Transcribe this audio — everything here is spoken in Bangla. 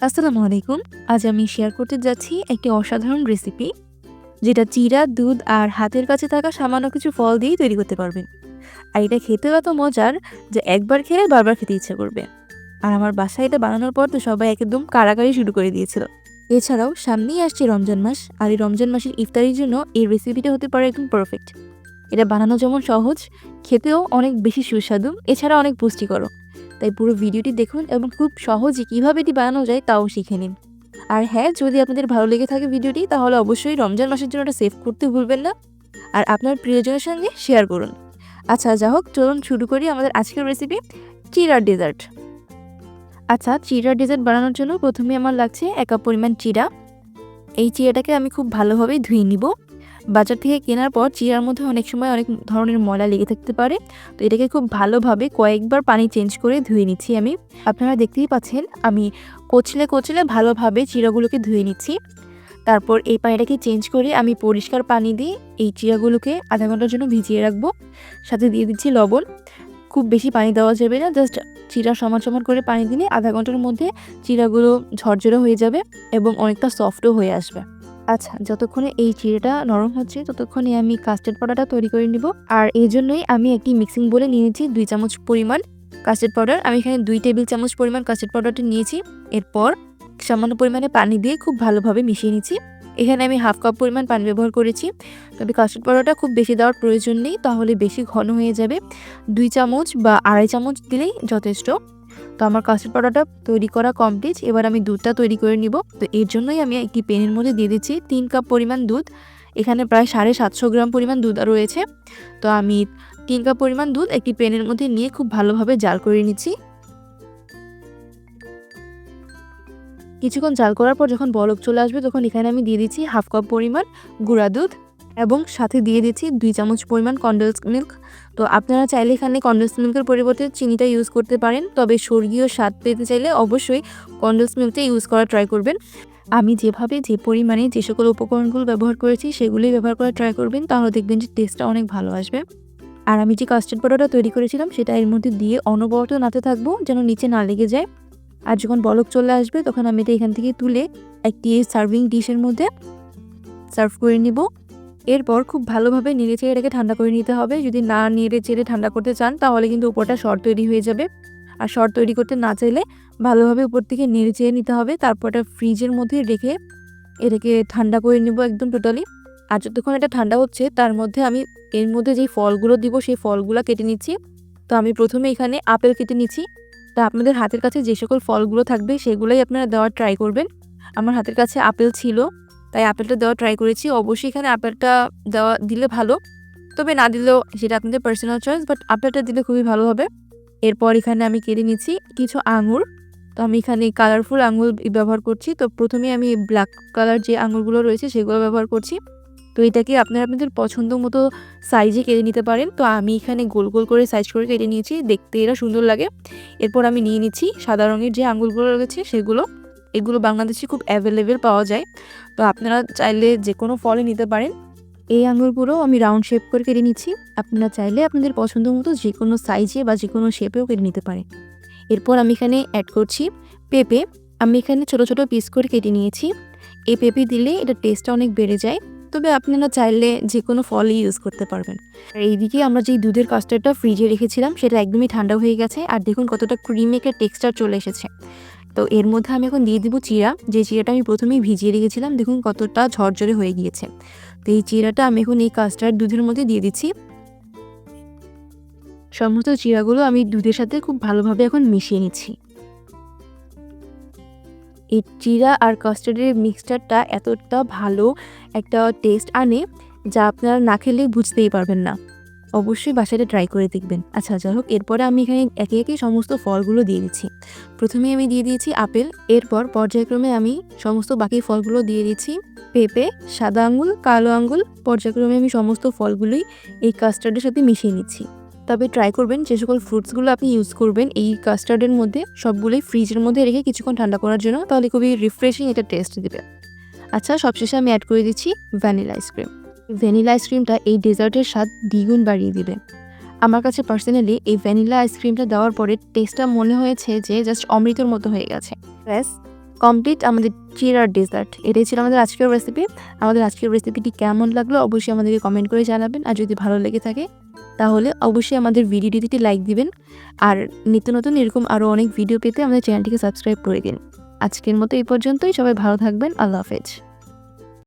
আসসালামু আলাইকুম। আজ আমি শেয়ার করতে যাচ্ছি একটি অসাধারণ রেসিপি যেটা চিরা, দুধ আর হাতের কাছে থাকা সামান্য কিছু ফল দিয়েই তৈরি করতে পারবেন আর এটা খেতে এত মজার যে একবার খেলে বারবার খেতে ইচ্ছা করবে। আর আমার বাসায় এটা বানানোর পর তো সবাই একদম কারাকারি শুরু করে দিয়েছিল। এছাড়াও সামনেই আসছে রমজান মাস, আর এই রমজান মাসের ইফতারির জন্য এই রেসিপিটা হতে পারে একদম পারফেক্ট এটা বানানো যেমন সহজ, খেতেও অনেক বেশি সুস্বাদু, এছাড়া অনেক পুষ্টিকরও তাই পুরো ভিডিওটি দেখুন এবং খুব সহজে কীভাবে এটি বানানো যায় তাও শিখে নিন। আর হ্যাঁ যদি আপনাদের ভালো লেগে থাকে ভিডিওটি, তাহলে অবশ্যই রমজান মাসের জন্য এটা সেভ করতে ভুলবেন না। আর আপনার প্রিয়জনের সঙ্গে শেয়ার করুন। আচ্ছা যা হোক, চলুন শুরু করি আমাদের আজকের রেসিপি চিরার ডেজার্ট আচ্ছা চিরার ডেজার্ট বানানোর জন্য প্রথমে আমার লাগছে এক কাপ পরিমাণ চিরা। এই চিরাটাকে আমি খুব ভালোভাবে ধুয়ে নিব। বাজার থেকে কেনার পর চিরার মধ্যে অনেক সময় অনেক ধরনের ময়লা লেগে থাকতে পারে। তো এটাকে খুব ভালোভাবে কয়েকবার পানি চেঞ্জ করে ধুয়ে নিচ্ছি আমি। আপনারা দেখতেই পাচ্ছেন, আমি কচলে কচলে ভালোভাবে চিরাগুলোকে ধুয়ে নিচ্ছি। তারপর এই পানিটাকে চেঞ্জ করে আমি পরিষ্কার পানি দিয়ে এই চিরাগুলোকে আধা ঘণ্টার জন্য ভিজিয়ে রাখব। সাথে দিয়ে দিচ্ছি লবণ। খুব বেশি পানি দেওয়া যাবে না, জাস্ট চিরা সমান সমান করে পানি দিলে আধা ঘণ্টার মধ্যে চিরাগুলো ঝরঝরে হয়ে যাবে এবং অনেকটা সফটও হয়ে আসবে। আচ্ছা যতক্ষণে এই চিড়েটা নরম হচ্ছে, ততক্ষণে আমি কাস্টার্ড পাউডারটা তৈরি করে নিব। আর এই জন্যই আমি একটি মিক্সিং বলে নিয়েছি দুই চামচ পরিমাণ কাস্টার্ড পাউডার আমি এখানে দুই টেবিল চামচ পরিমাণ কাস্টার্ড পাউডারটা নিয়েছি। এরপর সামান্য পরিমাণে পানি দিয়ে খুব ভালোভাবে মিশিয়ে নিচ্ছি। এখানে আমি হাফ কাপ পরিমাণ পানি ব্যবহার করেছি। তবে কাস্টার্ড পাউডারটা খুব বেশি দেওয়ার প্রয়োজন নেই, তাহলে বেশি ঘন হয়ে যাবে। দুই চামচ বা আড়াই চামচ দিলেই যথেষ্ট। তো আমার কাস্টার্ড পাউডারটা তৈরি করা কমপ্লিট এবার আমি দুধটা তৈরি করে নিব। তো এর জন্যই আমি একটি পেনের মধ্যে দিয়ে দিচ্ছি তিন কাপ পরিমাণ দুধ। এখানে প্রায় সাড়ে সাতশো গ্রাম পরিমাণ দুধ রয়েছে। তো আমি তিন কাপ পরিমাণ দুধ একটি পেনের মধ্যে নিয়ে খুব ভালোভাবে জাল করে নিচ্ছি। কিছুক্ষণ জাল করার পর যখন বলক চলে আসবে, তখন এখানে আমি দিয়ে দিচ্ছি হাফ কাপ পরিমাণ গুঁড়া দুধ। এবং সাথে দিয়ে দিচ্ছি দুই চামচ পরিমাণ কন্ডেন্স মিল্ক তো আপনারা চাইলে এখানে কন্ডেন্স মিল্কের পরিবর্তে চিনিটা ইউজ করতে পারেন, তবে স্বর্গীয় স্বাদ পেতে চাইলে অবশ্যই কন্ডেন্স মিল্কটা ইউজ করা ট্রাই করবেন। আমি যেভাবে যে পরিমাণে যে সকল উপকরণগুলো ব্যবহার করেছি, সেগুলোই ব্যবহার করা ট্রাই করবেন, তাহলে দেখবেন যে টেস্টটা অনেক ভালো আসবে। আর আমি যে কাস্টার্ড পাউডারটা তৈরি করেছিলাম, সেটা এর মধ্যে দিয়ে অনবরত নাতে থাকব, যেন নিচে না লেগে যায়। আর যখন বলক চলে আসবে, তখন আমি এটা এখান থেকে তুলে একটি সার্ভিং ডিশের মধ্যে সার্ভ করে নিব। এরপর খুব ভালোভাবে নেড়ে চেড়ে এটাকে ঠান্ডা করে নিতে হবে। যদি না নেড়ে চেড়ে ঠান্ডা করতে চান, তাহলে কিন্তু উপরটা শর্ট তৈরি হয়ে যাবে। আর শর্ট তৈরি করতে না চাইলে ভালোভাবে উপর থেকে নেড়ে চেড়ে নিতে হবে। তারপর এটা ফ্রিজের মধ্যে রেখে এটাকে ঠান্ডা করে নেব একদম টোটালি আর যতক্ষণ এটা ঠান্ডা হচ্ছে, তার মধ্যে আমি এর মধ্যে যেই ফলগুলো দিব, সেই ফলগুলো কেটে নিচ্ছি। তো আমি প্রথমে এখানে আপেল কেটে নিচ্ছি। তা আপনাদের হাতের কাছে যে সকল ফলগুলো থাকবে, সেগুলোই আপনারা দেওয়ার ট্রাই করবেন। আমার হাতের কাছে আপেল ছিল। তাই আপেলটা দেওয়া ট্রাই করেছি। অবশ্যই এখানে আপেলটা দেওয়া, দিলে ভালো। তবে না দিলেও সেটা আপনাদের পার্সোনাল চয়েস বাট আপেলটা দিলে খুবই ভালো হবে। এরপর এখানে আমি কেটে নিচ্ছি কিছু আঙুর। তো আমি এখানে কালারফুল আঙুর ব্যবহার করছি। তো প্রথমে আমি ব্ল্যাক কালার যে আঙুরগুলো রয়েছে সেগুলো ব্যবহার করছি। তো এটাকে আপনারা আপনাদের পছন্দ মতো সাইজে কেটে নিতে পারেন। তো আমি এখানে গোল গোল করে সাইজ করে কেটে নিয়েছি। দেখতে এরা সুন্দর লাগে। এরপর আমি নিয়ে নিচ্ছি সাদা রঙের যে আঙুরগুলো রয়েছে সেগুলো। এগুলো বাংলাদেশে খুব অ্যাভেলেবেল পাওয়া যায়। তো আপনারা চাইলে যে কোনো ফলে নিতে পারেন। এই আঙুরগুলো আমি রাউন্ড শেপ করে কেটে নিচ্ছি। আপনারা চাইলে আপনাদের পছন্দ মতো যে কোনো সাইজে বা যে কোনো শেপেও কেটে নিতে পারেন। এরপর আমি এখানে অ্যাড করছি পেঁপে। আমি এখানে ছোট ছোট পিস করে কেটে নিয়েছি। এই পেঁপে দিলে এটা টেস্টটা অনেক বেড়ে যায়। তবে আপনারা চাইলে যে কোনো ফলই ইউজ করতে পারবেন। আর এইদিকে আমরা যেই দুধের কাস্টার্ডটা ফ্রিজে রেখেছিলাম, সেটা একদমই ঠান্ডা হয়ে গেছে। আর দেখুন কতটা ক্রিমেকের টেক্সচার চলে এসেছে। তো এর মধ্যে আমি এখন দিয়ে দিব চিরা। যে চিরাটা আমি প্রথমেই ভিজিয়ে রেখেছিলাম, দেখুন কতটা ঝরঝরে হয়ে গিয়েছে। তো এই চিরাটা আমি এখন এই কাস্টার্ড দুধের মধ্যে দিয়ে দিচ্ছি। সমস্ত চিরাগুলো আমি দুধের সাথে খুব ভালোভাবে এখন মিশিয়ে নিচ্ছি। এই চিরা আর কাস্টার্ডের মিক্সচারটা এতটা ভালো একটা টেস্ট আনে, যা আপনারা না খেলে বুঝতেই পারবেন না। অবশ্যই বাসাটা ট্রাই করে দেখবেন। আচ্ছা যাই হোক, এরপরে আমি এখানে একে একে সমস্ত ফলগুলো দিয়ে দিচ্ছি। প্রথমে আমি দিয়ে দিয়েছি আপেল, এরপর পর্যায়ক্রমে আমি সমস্ত বাকি ফলগুলো দিয়ে দিচ্ছি পেঁপে, সাদা আঙুল, কালো আঙুল। পর্যায়ক্রমে আমি সমস্ত ফলগুলোই এই কাস্টার্ডের সাথে মিশিয়ে নিচ্ছি। তবে ট্রাই করবেন, যে সকল ফ্রুটসগুলো আপনি ইউজ করবেন, এই কাস্টার্ডের মধ্যে সবগুলোই ফ্রিজের মধ্যে রেখে কিছুক্ষণ ঠান্ডা করার জন্য, তাহলে খুবই রিফ্রেশিং এটা টেস্ট দেবে। আচ্ছা সবশেষে আমি অ্যাড করে দিচ্ছি ভ্যানিলা আইসক্রিম ভ্যানিলা আইসক্রিমটা এই ডেজার্টের স্বাদ দ্বিগুণ বাড়িয়ে দিবে। আমার কাছে পার্সোনালি এই ভ্যানিলা আইসক্রিমটা দেওয়ার পরে টেস্টটা মনে হয়েছে যে জাস্ট অমৃতর মতো হয়ে গেছে। ব্যাস কমপ্লিট আমাদের চিরার ডেজার্ট এটাই ছিল আমাদের আজকের রেসিপি আমাদের আজকের রেসিপিটি কেমন লাগল অবশ্যই আমাদেরকে কমেন্ট করে জানাবেন। আর যদি ভালো লেগে থাকে, তাহলে অবশ্যই আমাদের ভিডিওটিতে লাইক দিবেন। আর নিত্য নতুন এরকম আরও অনেক ভিডিও পেতে আমাদের চ্যানেলটিকে সাবস্ক্রাইব করে দিন। আজকের মতো এই পর্যন্তই। সবাই ভালো থাকবেন। আল্লাহ হাফেজ।